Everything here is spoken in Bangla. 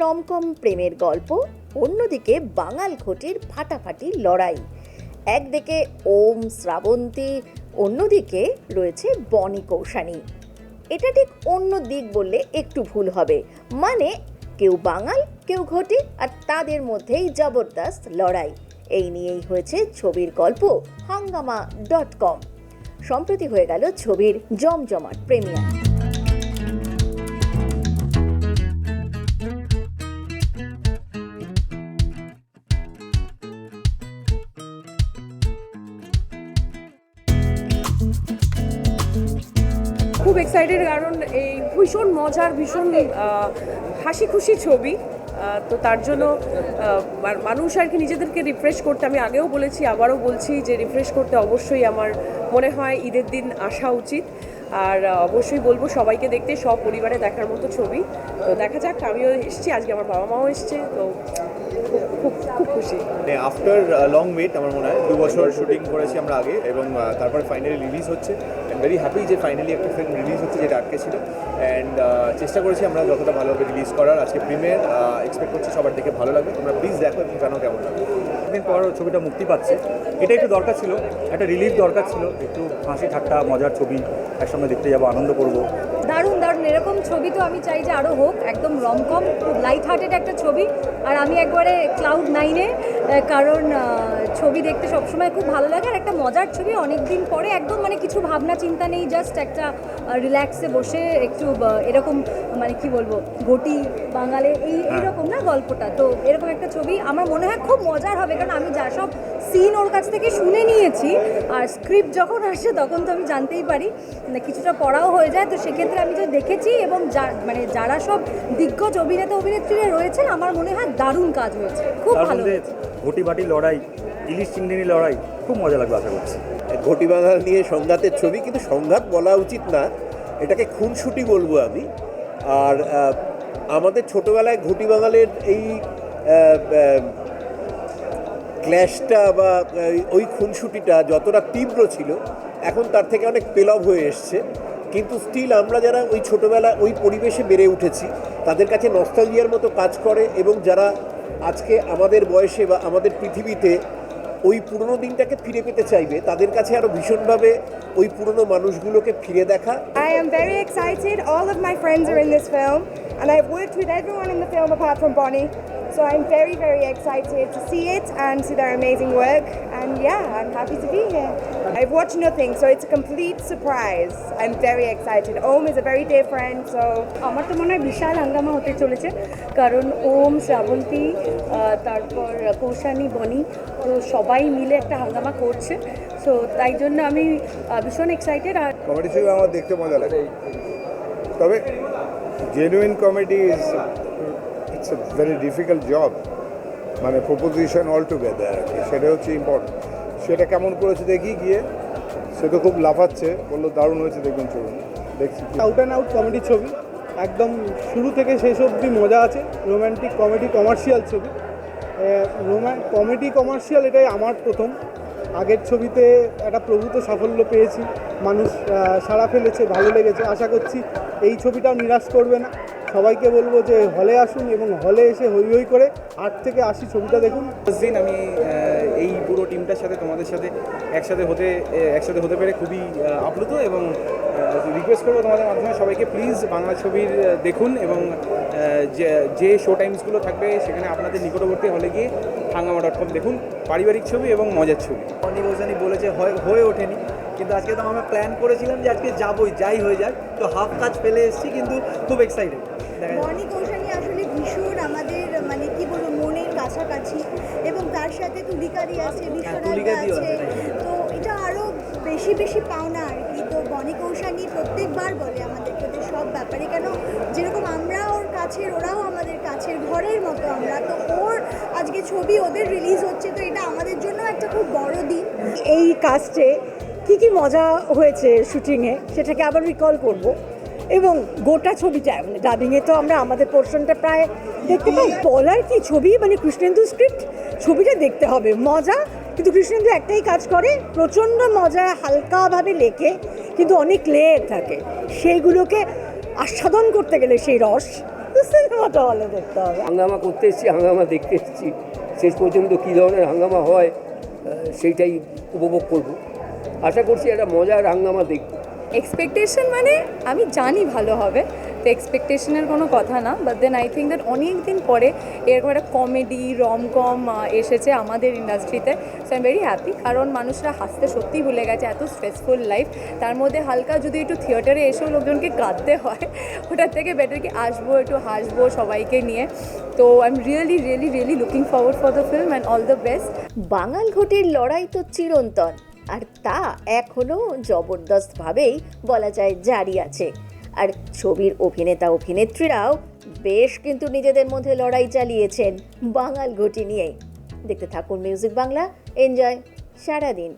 রমকম প্রেমের গল্প, অন্যদিকে বাঙাল ঘটির ফাটাফাটি লড়াই। একদিকে ওম শ্রাবন্তী, অন্যদিকে রয়েছে বনি কৌশানী। এটা ঠিক অন্য দিক বললে একটু ভুল হবে। মানে কেউ বাঙাল, কেউ ঘটি, আর তাদের মধ্যেই জবরদস্ত লড়াই। এই নিয়েই হয়েছে ছবির গল্প, হাঙ্গামা ডট কম। সম্প্রতি হয়ে গেল ছবির জমজমাট প্রেমিয়ার। খুব এক্সাইটেড কারণ এই ভীষণ মজার, ভীষণ হাসি খুশি ছবি। তো তার জন্য মানুষ আর কি নিজেদেরকে রিফ্রেশ করতে, আমি আগেও বলেছি, আবারও বলছি যে রিফ্রেশ করতে অবশ্যই আমার মনে হয় ঈদের দিন আসা উচিত। আর অবশ্যই বলব সবাইকে দেখতে, সব পরিবারে দেখার মতো ছবি। তো দেখা যাক, আমিও এসেছি, আজকে আমার বাবা মাও এসছে, তো খুব খুব খুশি। আফটার লং ওয়েট আমার মনে হয়, দু বছর শুটিং করেছি আমরা আগে, এবং তারপর ফাইনালি রিলিজ হচ্ছে। অ্যান্ড ভেরি হ্যাপি যে ফাইনালি একটা ফিল্ম রিলিজ হচ্ছে যেটা আটকে ছিল। অ্যান্ড চেষ্টা করেছি আমরা যতটা ভালোভাবে রিলিজ করার। আজকে প্রিমিয়ার এক্সপেক্ট করছি সবার দেখে ভালো লাগবে। তোমরা প্লিজ দেখো এবং জানো কেমন লাগবে। দিন পর ছবিটা মুক্তি পাচ্ছে। এটা একটু দরকার ছিল, একটা রিলিফ দরকার ছিল, একটু হাসি ঠাট্টা, মজার ছবি একসঙ্গে দেখতে যাব, আনন্দ করব। দারুণ দারুণ। এরকম ছবি তো আমি চাই যে আরও হোক, একদম রমকম খুব লাইট হার্টেড একটা ছবি। আর আমি একবারে ক্লাউড নাইনে কারণ ছবি দেখতে সবসময় খুব ভালো লাগে আর একটা মজার ছবি অনেক দিন পরে একদম মানে কিছু ভাবনা চিন্তা নেই জাস্ট একটা রিল্যাক্সে বসে একটু এরকম মানে কি বলব ঘটি বাঙালে এই এইরকম না গল্পটা। তো এরকম একটা ছবি আমার মনে হয় খুব মজার হবে কারণ আমি যা সব সিন ওর কাছ থেকে শুনে নিয়েছি আর স্ক্রিপ্ট যখন আসে তখন তো আমি জানতেই পারি মানে কিছুটা পড়াও হয়ে যায়। তো সেক্ষেত্রে আমি যে দেখেছি এবং যা মানে যারা সব দিগ্গজ অভিনেতা অভিনেত্রীরা রয়েছেন আমার মনে হয় দারুণ কাজ হয়েছে। খুব ভালো হয়েছে। ঘটি বাটি লড়াই, ইলিশ চিংড়ি লড়াই, খুব মজা লাগবে আশা করছি। ঘটি বাঙাল নিয়ে সংঘাতের ছবি, কিন্তু সংঘাত বলা উচিত না। এটাকে খুনসুটি বলব আমি। আর আমাদের ছোটোবেলায় ঘটি বাঙালের এই ক্ল্যাশটা বা ওই খুনসুটিটা যতটা তীব্র ছিল, এখন তার থেকে অনেক পেলব হয়ে এসছে। কিন্তু স্টিল আমরা যারা ওই ছোটবেলা ওই পরিবেশে বেড়ে উঠেছি, তাদের কাছে নস্টালজিয়ার মতো কাজ করে এবং যারা আজকে আমাদের বয়সে বা আমাদের পৃথিবীতে ওই পুরনো দিনটাকে ফিরে পেতে চাইবে তাদের কাছে আরও ভীষণভাবে ওই পুরনো মানুষগুলোকে ফিরে দেখা। I am very excited all of my friends R in this film, and I've worked with everyone in the film apart from Bonnie. So I'm very, very excited to see it and see their amazing work. And yeah, I'm happy to be here. I've watched nothing, so it's a complete surprise. I'm very excited. Om is a very dear friend, so আমার তো মনে হয় বিশাল হাঙ্গামা হতে চলেছে কারণ ওম শ্রাবন্তী আহ, তারপর কৌশানী বনি তো সবাই মিলে একটা হাঙ্গামা করছে সো তাই জন্য আমি আহ, ভীষণ এক্সাইটেড আর কমেডি ছবি আমার দেখতে মজা লাগে তবে genuine comedy is it's a very difficult job মানে প্রপোজিশন অল টুগেদার আর কি, সেটা হচ্ছে ইম্পর্টেন্ট সেটা কেমন করেছে দেখি গিয়ে, সে তো খুব লাফাচ্ছে, বলল দারুণ হয়েছে, দেখবেন চলুন, দেখছি আউট অ্যান্ড আউট কমেডি ছবি, একদম শুরু থেকে শেষ অবধি মজা আছে রোম্যান্টিক কমেডি কমার্শিয়াল ছবি। রোম্যান কমেডি কমার্শিয়াল এটাই আমার প্রথম। আগের ছবিতে একটা প্রভূত সাফল্য পেয়েছি। মানুষ সাড়া ফেলেছে, ভালো লেগেছে। আশা করছি এই ছবিটাও নিরাশ করবে না। সবাইকে বলব যে হলে আসুন এবং হলে এসে হই হই করে আট থেকে আশি ছবিটা দেখুন। দিন আমি পুরো টিমটার সাথে তোমাদের সাথে একসাথে হতে একসাথে হতে পেরে খুবই আপ্লুত এবং রিকোয়েস্ট করব তোমাদের মাধ্যমে সবাইকে। প্লিজ বাংলা ছবির দেখুন এবং যে যে শো টাইমসগুলো থাকবে সেখানে আপনাদের নিকটবর্তী হলে গিয়ে হাঙ্গামা ডট কম দেখুন। পারিবারিক ছবি এবং মজার ছবি। অনি গোসানি বলেছে হয় হয়ে ওঠেনি। কিন্তু আজকে তো আমরা প্ল্যান করেছিলাম যে আজকে যাবোই যাই হয়ে যাক। তো হাফ কাজ ফেলে এসেছি কিন্তু খুব এক্সাইটেড যাক। আসলে ভীষণ আমাদের কাছাকাছি এবং তার সাথে তুলিকাদি আছে বিশ্বনাথ আছে। তো এটা আরও বেশি বেশি পাওনা আর কি। তো বনি কৌশানী প্রত্যেকবার বলে আমাদের যে সব ব্যাপারে। কেন যেরকম আমরা ওর কাছের ওরাও আমাদের কাছের ঘরের মতো আমরা। তো ওর আজকে ছবি ওদের রিলিজ হচ্ছে তো এটা আমাদের জন্য একটা খুব বড় দিন। এই কাস্টে কী কী মজা হয়েছে শুটিংয়ে সেটাকে আবার রিকল করব। এবং গোটা ছবিটা মানে ডাবিংয়ে তো আমরা আমাদের পোর্শনটা প্রায় দেখতে পাই। বলার কি ছবি? মানে কৃষ্ণেন্দু স্ক্রিপ্ট ছবিটা দেখতে হবে। মজা। কিন্তু কৃষ্ণেন্দু একটাই কাজ করে, প্রচণ্ড মজা, হালকাভাবে লেখে, কিন্তু অনেক লেয়ার থাকে। সেইগুলোকে আস্বাদন করতে গেলে সেই রস সিনেমাটা হলে দেখতে হবে। হাঙ্গামা করতে এসেছি, হাঙ্গামা দেখতে এসেছি। শেষ পর্যন্ত কী ধরনের হাঙ্গামা হয় সেইটাই উপভোগ করব। আশা করছি একটা মজার হাঙ্গামা দেখব। এক্সপেকটেশন মানে আমি জানি ভালো হবে, তো এক্সপেকটেশনের কোনো কথা না but then I think that অনেক দিন পরে এরকম একটা কমেডি রমকম এসেছে আমাদের ইন্ডাস্ট্রিতে so I am very happy কারণ মানুষরা হাসতে সত্যিই ভুলে গেছে এত স্ট্রেসফুল লাইফ তার মধ্যে হালকা যদি একটু থিয়েটারে এসেও লোকজনকে কাঁদতে হয়, ওটার থেকে বেটার কি আসব, একটু হাসবো সবাইকে নিয়ে। তো I am really really really looking forward for the film and all the best বাঙাল ঘটির লড়াই তো চিরন্তন। আর তা এখনও জবরদস্তভাবেই বলা যায় জারি আছে। আর ছবির অভিনেতা অভিনেত্রীরাও বেশ কিন্তু নিজেদের মধ্যে লড়াই চালিয়েছেন বাঙাল ঘটি নিয়ে। দেখতে থাকুন মিউজিক বাংলা, এনজয় সারাদিন।